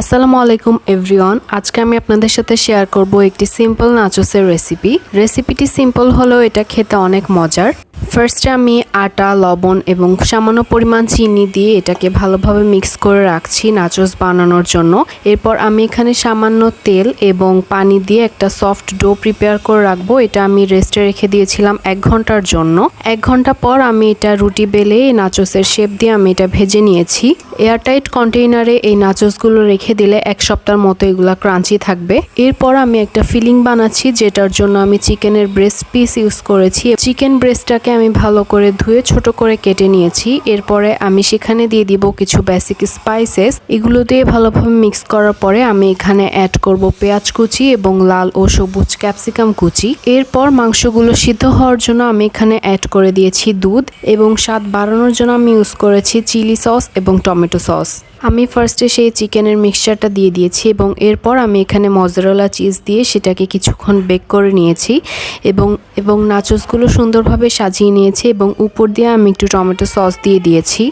আসসালামু আলাইকুম এভরিওয়ান আজকে আমি আপনাদের সাথে শেয়ার করব একটি সিম্পল নাচোসের রেসিপি রেসিপিটি সিম্পল হলেও এটা খেতে অনেক মজার। ফার্স্টে আমি আটা, লবণ এবং সামান্য পরিমাণ চিনি দিয়ে এটাকে ভালোভাবে মিক্স করে রাখছি নাচোস বানানোর জন্য। এরপর আমি এখানে সামান্য তেল এবং পানি দিয়ে একটা সফট ডো প্রিপেয়ার করে রাখব। এটা আমি রেস্টে রেখে দিয়েছিলাম এক ঘণ্টার জন্য। এক ঘণ্টা পর আমি এটা রুটি বেলে নাচোসের শেপ দিয়ে আমি এটা ভেজে নিয়েছি। এয়ারটাইট কন্টেইনারে এই নাচোসগুলো রেখে দিলে এক সপ্তাহের মতো এগুলো ক্রাঞ্চি থাকবে। এরপর আমি একটা ফিলিং বানাচ্ছি, যেটার জন্য আমি চিকেনের ব্রেস্ট পিস ইউজ করেছি। চিকেন ব্রেস্টটাকে আমি ভালো করে ধুয়ে ছোট করে কেটে নিয়েছি। এরপরে আমি সেখানে দিয়ে দিব কিছু বেসিক স্পাইসেস এগুলো দিয়ে ভালোভাবে মিক্স করার পরে আমি এখানে অ্যাড করব পেঁয়াজ কুচি এবং লাল ও সবুজ ক্যাপসিকাম কুচি। এরপর মাংসগুলো সিদ্ধ হওয়ার জন্য আমি এখানে অ্যাড করে দিয়েছি দুধ এবং স্বাদ বাড়ানোর জন্য আমি ইউজ করেছি চিলি সস এবং টমেটো সস আমি ফার্স্টে সেই চিকেনের মিক্সচারটা দিয়ে দিয়েছি এবং এরপর আমি এখানে মজারেলা চিজ দিয়ে সেটাকে কিছুক্ষণ বেক করে নিয়েছি এবং এবং নাচসগুলো সুন্দরভাবে সাজিয়ে নিয়েছি এবং উপর দিয়ে আমি একটু টমেটো সস দিয়ে দিয়েছি।